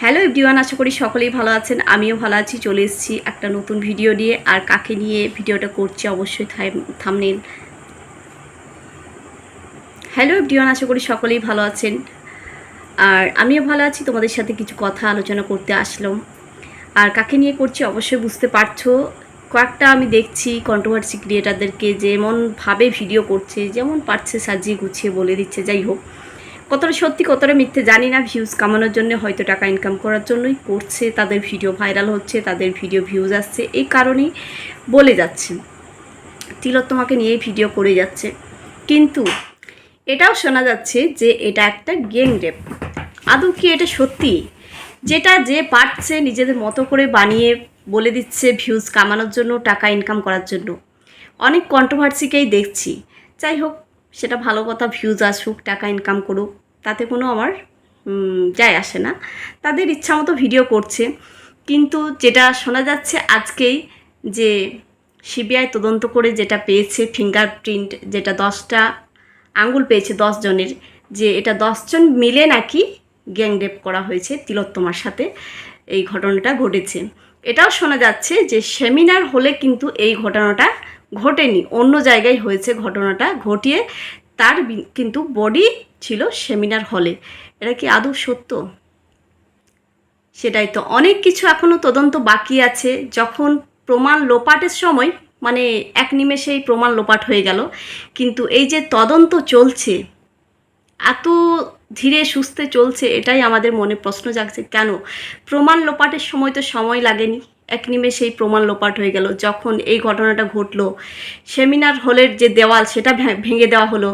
Hello everyone, আশা করি সকলেই ভালো আছেন। আমিও ভালো আছি, চলে এসেছি একটা নতুন ভিডিও নিয়ে। আর কাকে নিয়ে ভিডিওটা করছি অবশ্যই থামনেল হ্যালো এভরিওয়ান, আশা করি সকলেই ভালো আছেন। আর আমিও ভালো আছি, তোমাদের সাথে কিছু কথা আলোচনা করতে আসলাম। আর কাকে নিয়ে করছি অবশ্যই বুঝতে পারছ। কয়েকটা আমি দেখছি কন্ট্রোভার্সি ক্রিয়েটারদেরকে যেমনভাবে ভিডিও করছে, যেমন পারছে সাজিয়ে গুছিয়ে বলে দিচ্ছে, যাই হোক। কতটা সত্যি, কতটা মিথ্যে জানি না। ভিউজ কামানোর জন্য হয়তো টাকা ইনকাম করার জন্যই করছে। তাদের ভিডিও ভাইরাল হচ্ছে, তাদের ভিডিও ভিউজ আসছে। এই কারণেই বলে যাচ্ছে। তিলোত্তমাকে নিয়ে ভিডিও করে যাচ্ছে। কিন্তু এটাও শোনা যাচ্ছে যে এটা একটা গ্যাং রেপ আদৌ কি এটা সত্যি? যেটা যে পারছে নিজেদের মতো করে বানিয়ে বলে দিচ্ছে ভিউজ কামানোর জন্য, টাকা ইনকাম করার জন্য। অনেক কন্ট্রোভার্সিকেই দেখছি। যাই হোক সেটা ভালো কথা ভিউজ আসুক, টাকা ইনকাম করুক, তাতে কোনো আমার যায় আসে না। তাদের ইচ্ছা মতো ভিডিও করছে। কিন্তু যেটা শোনা যাচ্ছে আজকেই যে সিবিআই তদন্ত করে যেটা পেয়েছে ফিঙ্গারপ্রিন্ট যেটা দশটা আঙ্গুল পেয়েছে দশ জনের, যে এটা দশজন মিলে নাকি গ্যাং রেপ করা হয়েছে তিলোত্তমার সাথে, এই ঘটনাটা ঘটেছে। এটাও শোনা যাচ্ছে যে সেমিনার হলে কিন্তু এই ঘটনাটা ঘটেনি, অন্য জায়গায় হয়েছে ঘটনাটা, ঘটিয়ে তার কিন্তু বডি ছিল সেমিনার হলে। এটা কি আদৌ সত্য? সেটাই তো। অনেক কিছু এখনও তদন্ত বাকি আছে। যখন প্রমাণ লোপাটের সময় মানে এক নিমেষেই প্রমাণ লোপাট হয়ে গেল। কিন্তু এই যে তদন্ত চলছে এত ধীরে সুস্থে চলছে, এটাই আমাদের মনে প্রশ্ন জাগছে, কেন? প্রমাণ লোপাটের সময় তো সময় লাগেনি। এক নিমেষেই প্রমাণ লোপাট হয়ে গেল। যখন এই ঘটনাটা ঘটলো, সেমিনার হলের যে দেওয়াল, সেটা ভেঙে দেওয়া হলো।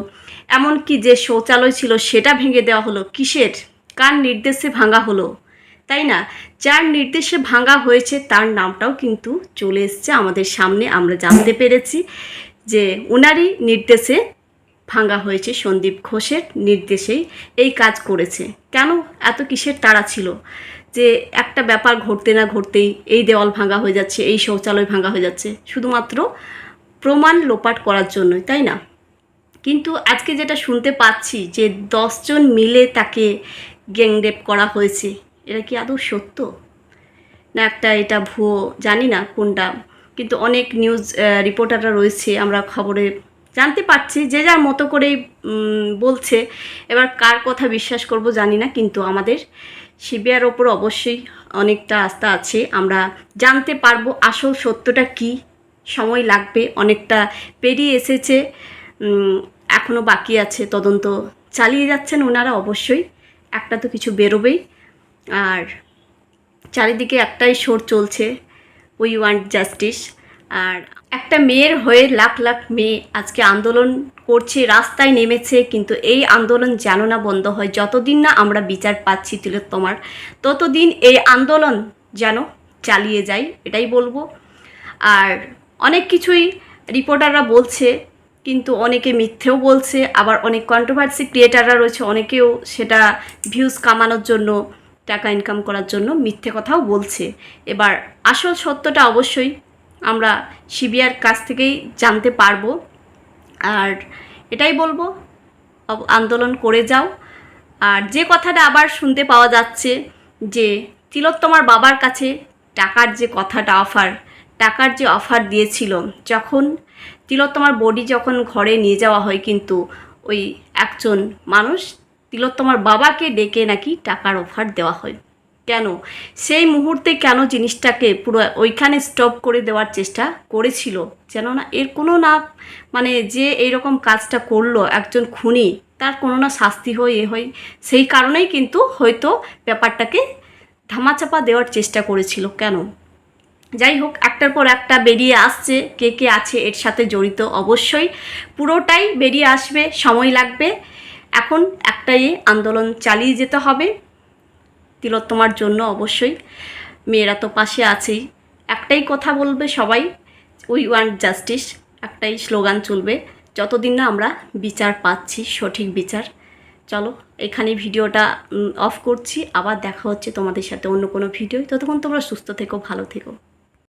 এমনকি যে শৌচালয় ছিল, সেটা ভেঙে দেওয়া হলো। কিসের? কার নির্দেশে ভাঙা হলো? তাই না? যার নির্দেশে ভাঙা হয়েছে, তার নামটাও কিন্তু চলে এসছে আমাদের সামনে। আমরা জানতে পেরেছি যে ওনারই নির্দেশে ভাঙা হয়েছে সন্দীপ ঘোষের নির্দেশেই এই কাজ করেছে। কেন এত কিসের তাড়া ছিল? যে একটা ব্যাপার ঘটতে না ঘটতেই এই দেওয়াল ভাঙা হয়ে যাচ্ছে, এই শৌচালয় ভাঙা হয়ে যাচ্ছে, শুধুমাত্র প্রমাণ লোপাট করার জন্যই, তাই না? কিন্তু আজকে যেটা শুনতে পাচ্ছি যে দশজন মিলে তাকে গ্যাংরেপ করা হয়েছে, এটা কি আদৌ সত্য? না একটা এটা ভুয়ো জানি না কোনটা, কিন্তু অনেক নিউজ রিপোর্টাররা রয়েছে, আমরা খবরে জানতে পারছি যে যার মতো করেই বলছে। এবার কার কথা বিশ্বাস করব জানি না, কিন্তু আমাদের শিবিয়ার ওপর অবশ্যই অনেকটা আস্থা আছে। আমরা জানতে পারব আসল সত্যটা কি, সময় লাগবে, অনেকটা পেরিয়ে এসেছে এখনও বাকি আছে, তদন্ত চালিয়ে যাচ্ছেন ওনারা অবশ্যই। একটা তো কিছু বেরোবেই, আর চারিদিকে একটাই সোর চলছে, উই ওয়ান্ট জাস্টিস, আর একটা মেয়ের হয়ে লাখ লাখ মেয়ে আজকে আন্দোলন করছে, রাস্তায় নেমেছে, কিন্তু এই আন্দোলন যেন না বন্ধ হয়, যতদিন না আমরা বিচার পাচ্ছি তিলোত্তমার ততদিন এই আন্দোলন যেন চালিয়ে যায়, এটাই বলব। আর অনেক কিছুই রিপোর্টাররা বলছে, কিন্তু অনেকে মিথ্যেও বলছে, আবার অনেক কন্ট্রোভার্সি ক্রিয়েটাররা রয়েছে, অনেকেও সেটা ভিউজ কামানোর জন্য, টাকা ইনকাম করার জন্য মিথ্যে কথাও বলছে। এবার আসল সত্যটা অবশ্যই আমরা সিবিআর কাছ থেকেই জানতে পারব। আর এটাই বলব আন্দোলন করে যাও। আর যে কথাটা আবার শুনতে পাওয়া যাচ্ছে যে তিলোত্তমার বাবার কাছে টাকার যে কথাটা অফার, টাকার যে অফার দিয়েছিল, যখন তিলোত্তমার বডি যখন ঘরে নিয়ে যাওয়া হয় কিন্তু ওই একজন মানুষ তিলোত্তমার বাবাকে ডেকে নাকি টাকার অফার দেওয়া হয়। কেন? সেই মুহূর্তে কেন জিনিসটাকে পুরো ওইখানে স্টপ করে দেওয়ার চেষ্টা করেছিল? যেন না এর কোনো না মানে যে এইরকম কাজটা করল একজন খুনি, তার কোনো না শাস্তি হয়, এ হয়, সেই কারণেই কিন্তু হয়তো ব্যাপারটাকে ধামাচাপা দেওয়ার চেষ্টা করেছিল। কেন? যাই হোক, একটার পর একটা বেরিয়ে আসছে, কে কে আছে এর সাথে জড়িত অবশ্যই। পুরোটাই বেরিয়ে আসবে, সময় লাগবে। এখন একটাই আন্দোলন চালিয়ে যেতে হবে। তিলোত্তমার জন্য অবশ্যই। মেয়েরা তো পাশে আছেই। একটাই কথা বলবে সবাই উই ওয়ান্ট জাস্টিস একটাই স্লোগান চলবে, যতদিন না আমরা বিচার পাচ্ছি, সঠিক বিচার। চলো, এখানে ভিডিওটা অফ করছি। আবার দেখা হচ্ছে তোমাদের সাথে অন্য কোনো ভিডিও ততক্ষণ তোমরা সুস্থ থেকো, ভালো থেকো।